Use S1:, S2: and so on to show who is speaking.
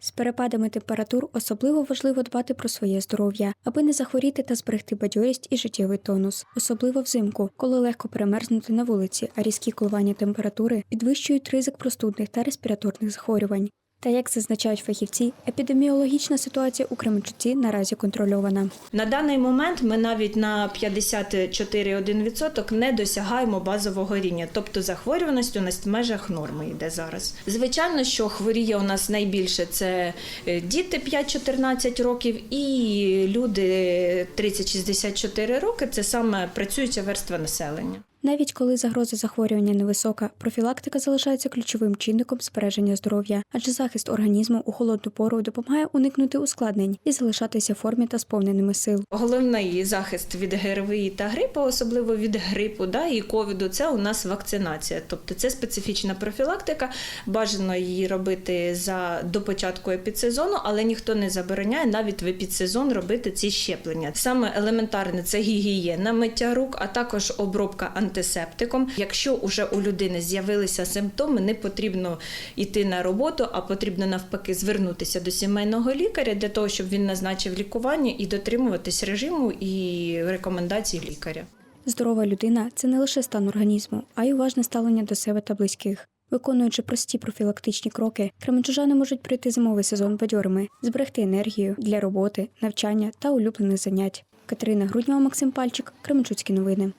S1: З перепадами температур особливо важливо дбати про своє здоров'я, аби не захворіти та зберегти бадьорість і життєвий тонус, особливо взимку, коли легко перемерзнути на вулиці, а різкі коливання температури підвищують ризик простудних та респіраторних захворювань. Та як зазначають фахівці, епідеміологічна ситуація у Кременчуці наразі контрольована.
S2: На даний момент ми навіть на 54,1% не досягаємо базового рівня, тобто захворюваність у нас в межах норми йде зараз. Звичайно, що хворіє у нас найбільше це е, діти 5-14 років і люди 30-64 роки це саме працююча верства населення.
S1: Навіть коли загроза захворювання невисока, профілактика залишається ключовим чинником збереження здоров'я, адже захист організму у холодну пору допомагає уникнути ускладнень і залишатися в формі та сповненими сил.
S2: Головний захист від ГРВІ та грипу, особливо від грипу да, і ковіду, це у нас вакцинація. Тобто це специфічна профілактика. Бажано її робити за до початку епідсезону, але ніхто не забороняє навіть в епідсезон робити ці щеплення. Саме елементарне це гігієна, миття рук, а також обробка антисептиком. Якщо уже у людини з'явилися симптоми, не потрібно йти на роботу, а потрібно навпаки звернутися до сімейного лікаря для того, щоб він назначив лікування і дотримуватись режиму і рекомендацій лікаря.
S1: Здорова людина це не лише стан організму, а й уважне ставлення до себе та близьких. Виконуючи прості профілактичні кроки, кременчужани можуть пройти зимовий сезон бадьорими, зберегти енергію для роботи, навчання та улюблених занять. Катерина Груднєва, Максим Пальчик, Кременчуцькі новини.